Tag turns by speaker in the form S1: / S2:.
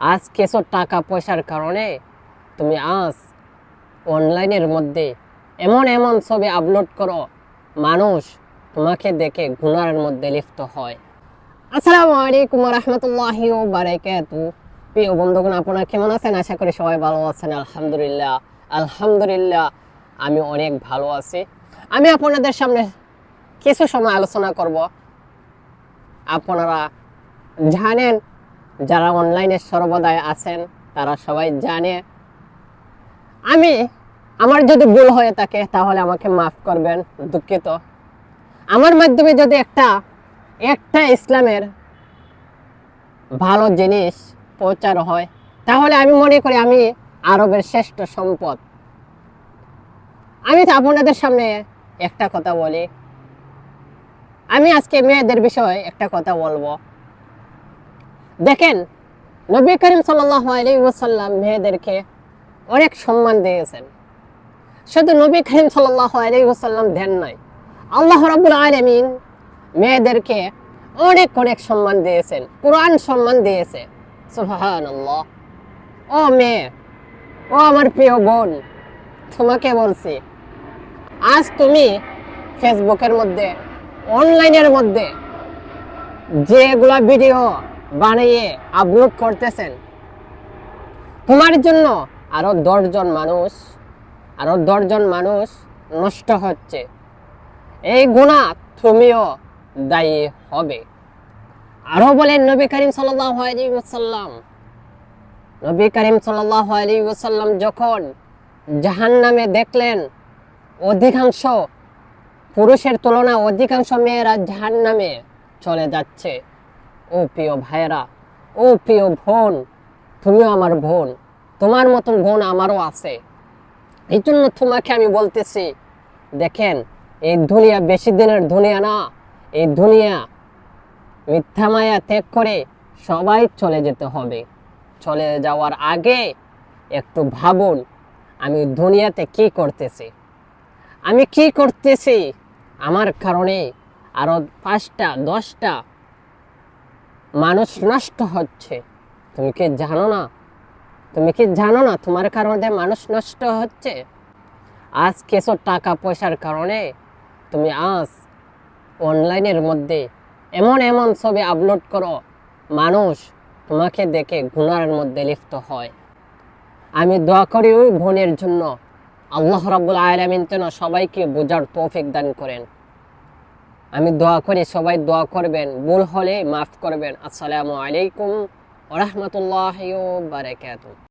S1: আজ কিছু টাকা পয়সার কারণে তুমি আজ অনলাইনের মধ্যে এমন এমন ছবি আপলোড করো, মানুষ তোমাকে দেখে গুনার মধ্যে লিপ্ত হয়। আসসালামু আলাইকুম রহমতুল্লাহি বারাকাতু প্রিয় বন্ধুগণ, আপনারা কেমন আছেন? আশা করি সবাই ভালো আছেন, আলহামদুলিল্লাহ। আলহামদুলিল্লাহ, আমি অনেক ভালো আছি। আমি আপনাদের সামনে কিছু সময় আলোচনা করব। আপনারা জানেন যারা অনলাইনে সর্বদাই আছেন, তারা সবাই জানে। আমি, আমার যদি ভুল হয়ে থাকে, তাহলে আমাকে মাফ করবেন, দুঃখিত। আমার মাধ্যমে যদি একটা একটা ইসলামের ভালো জিনিস প্রচার হয়, তাহলে আমি মনে করি আমি আরবের শ্রেষ্ঠ সম্পদ। আমি আপনাদের সামনে একটা কথা বলি। আমি আজকে মেয়েদের বিষয়ে একটা কথা বলব। দেখেন, নবী করিম সাল্লাহ আলী মেয়েদেরকে অনেক সম্মান দিয়েছেন। শুধু নবী করিম সাল্লাহ আলী দেন নাই। আল্লাহ রাবুল আলমিন মেয়েদেরকে অনেক অনেক সম্মান দিয়েছেন, কোরআন সম্মান দিয়েছে। সুহান ও মেয়ে, ও আমার প্রিয় বোন, তোমাকে বলছি, আজ তুমি ফেসবুকের মধ্যে, অনলাইনের মধ্যে যেগুলা ভিডিও বানিয়ে আপলোড করতেছেন। তোমার জন্য আরও দশজন মানুষ, আরও দশজন মানুষ নষ্ট হচ্ছে। এই গুণা তুমিও দায়ী হবে। আরও বলেন, নবী করিম সাল্লাম নবী করিম সাল্লাম যখন জাহান নামে দেখলেন, অধিকাংশ পুরুষের তুলনা অধিকাংশ মেয়েরা জাহান নামে চলে যাচ্ছে। ও প্রিয় ভাইয়েরা, ও প্রিয় বোন, তুমিও আমার বোন, তোমার মতন বোন আমারও আছে। এই জন্য তোমাকে আমি বলতেছি, দেখেন, এই দুনিয়া বেশি দিনের দুনিয়া না, এই দুনিয়া মিথ্যা মায়া ত্যাগ করে সবাই চলে যেতে হবে। চলে যাওয়ার আগে একটু ভাবুন, আমি দুনিয়াতে কি করতেছি? আমি কি করতেছি? আমার কারণে আরও পাঁচটা, দশটা মানুষ নষ্ট হচ্ছে। তুমি কি জানো না? তুমি কি জানো না তোমার কারণে মানুষ নষ্ট হচ্ছে? আজ কিছু টাকা পয়সার কারণে তুমি আজ অনলাইনের মধ্যে এমন এমন ছবি আপলোড করো, মানুষ তোমাকে দেখে গুনার মধ্যে লিপ্ত হয়। আমি দোয়া করি ওই বোনের জন্য। আল্লাহ রাবুল আলমিন যেন সবাইকে বোঝার তৌফিক দান করেন। আমি দোয়া করি সবাই দোয়া করবেন ভুল হলে মাফ করবেন। আসসালামু আলাইকুম রহমতুল্লাহ বারাকাতুহ।